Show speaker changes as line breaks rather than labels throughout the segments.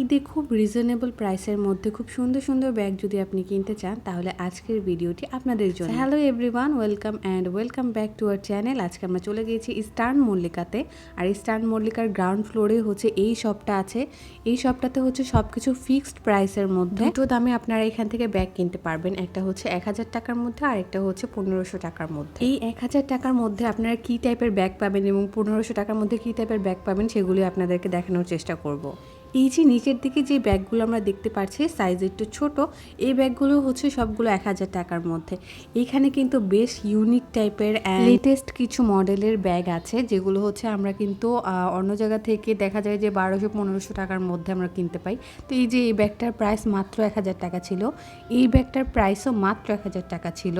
ঈদে খুব রিজনেবল প্রাইসের মধ্যে খুব সুন্দর সুন্দর ব্যাগ যদি আপনি কিনতে চান তাহলে আজকের ভিডিওটি আপনাদের জন্য। Hello everyone welcome and welcome back to our channel আজকে আমরা চলে গিয়েছি ইস্টার্ন মল্লিকাতে। আর ইস্টার্ন মল্লিকার গ্রাউন্ড ফ্লোরে হচ্ছে এই শপটা আছে। এই শপটাতে হচ্ছে সব কিছু ফিক্সড প্রাইসের মধ্যে। দুটো দামে আপনারা এখান থেকে ব্যাগ কিনতে পারবেন। একটা হচ্ছে এক হাজার টাকার মধ্যে আর একটা হচ্ছে পনেরোশো টাকার মধ্যে। এই এক হাজার টাকার মধ্যে আপনারা কি টাইপের ব্যাগ পাবেন এবং পনেরোশো টাকার মধ্যে কি টাইপের ব্যাগ পাবেন সেগুলি আপনাদেরকে দেখানোর চেষ্টা করব। এই যে নিচের দিকে যে ব্যাগগুলো আমরা দেখতে পাচ্ছি সাইজ একটু ছোট, এই ব্যাগগুলো হচ্ছে সবগুলো এক হাজার টাকার মধ্যে। এখানে কিন্তু বেশ ইউনিক টাইপের লেটেস্ট কিছু মডেলের ব্যাগ আছে, যেগুলো হচ্ছে আমরা কিন্তু অন্য জায়গা থেকে দেখা যায় যে বারোশো, পনেরোশো টাকার মধ্যে আমরা কিনতে পাই। তো এই যে এই ব্যাগটার প্রাইস মাত্র এক হাজার টাকা ছিল। এই ব্যাগটার প্রাইসও মাত্র এক হাজার টাকা ছিল।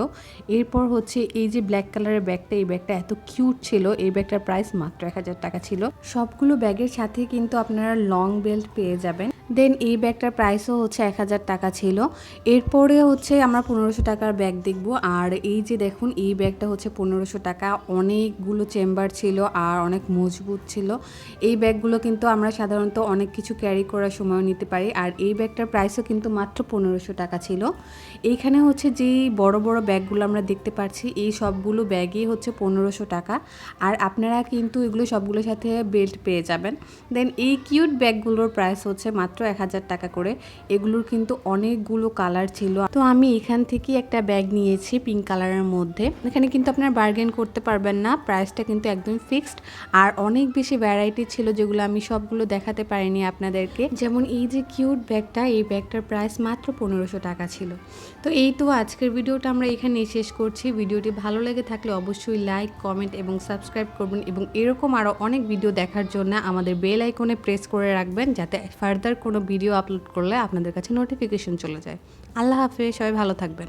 এরপর হচ্ছে এই যে ব্ল্যাক কালারের ব্যাগটা, এই ব্যাগটা এত কিউট ছিল, এই ব্যাগটার প্রাইস মাত্র এক হাজার টাকা ছিল। সবগুলো ব্যাগের সাথে কিন্তু আপনারা লং বেল্ট পেয়ে যাবেন। দেন এই ব্যাগটার প্রাইসও হচ্ছে এক হাজার টাকা ছিল। এরপরে হচ্ছে আমরা পনেরোশো টাকার ব্যাগ দেখব। আর এই যে দেখুন, এই ব্যাগটা হচ্ছে পনেরোশো টাকা। অনেকগুলো চেম্বার ছিল আর অনেক মজবুত ছিল। এই ব্যাগগুলো কিন্তু আমরা সাধারণত অনেক কিছু ক্যারি করার সময় নিতে পারি। আর এই ব্যাগটার প্রাইসও কিন্তু মাত্র পনেরোশো টাকা ছিল। এইখানে হচ্ছে যেই বড় বড় ব্যাগগুলো আমরা দেখতে পাচ্ছি, এই সবগুলো ব্যাগই হচ্ছে পনেরোশো টাকা। আর আপনারা কিন্তু এগুলো সবগুলোর সাথে বেল্ট পেয়ে যাবেন। দেন এই কিউট ব্যাগগুলোর প্রাইস হচ্ছে মাত্র এক হাজার টাকা করে। এগুলোর কিন্তু অনেকগুলো কালার ছিল। তো আমি এখান থেকে একটা ব্যাগ নিয়েছি পিঙ্ক কালারের মধ্যে। এখানে কিন্তু আপনারা বার্গেন করতে পারবেন না। প্রাইসটা কিন্তু একদম ফিক্সড আর অনেক বেশি ভ্যারাইটি ছিল যেগুলো আমি সবগুলো দেখাতে পারিনি আপনাদেরকে। যেমন এই যে কিউট ব্যাগটা, এই ব্যাগটার প্রাইস মাত্র পনেরোশো টাকা ছিল। তো এই তো আজকের ভিডিওটা আমরা এখানেই শেষ করছি। ভিডিওটি ভালো লেগে থাকলে অবশ্যই লাইক কমেন্ট এবং সাবস্ক্রাইব করবেন এবং এরকম আরও অনেক ভিডিও দেখার জন্য আমাদের বেল আইকনে প্রেস করে রাখবেন যাতে ফার্দার কোনো ভিডিও আপলোড করলে আপনাদের কাছে নোটিফিকেশন চলে যায়। আল্লাহ হাফেজ সবাই ভালো থাকবেন।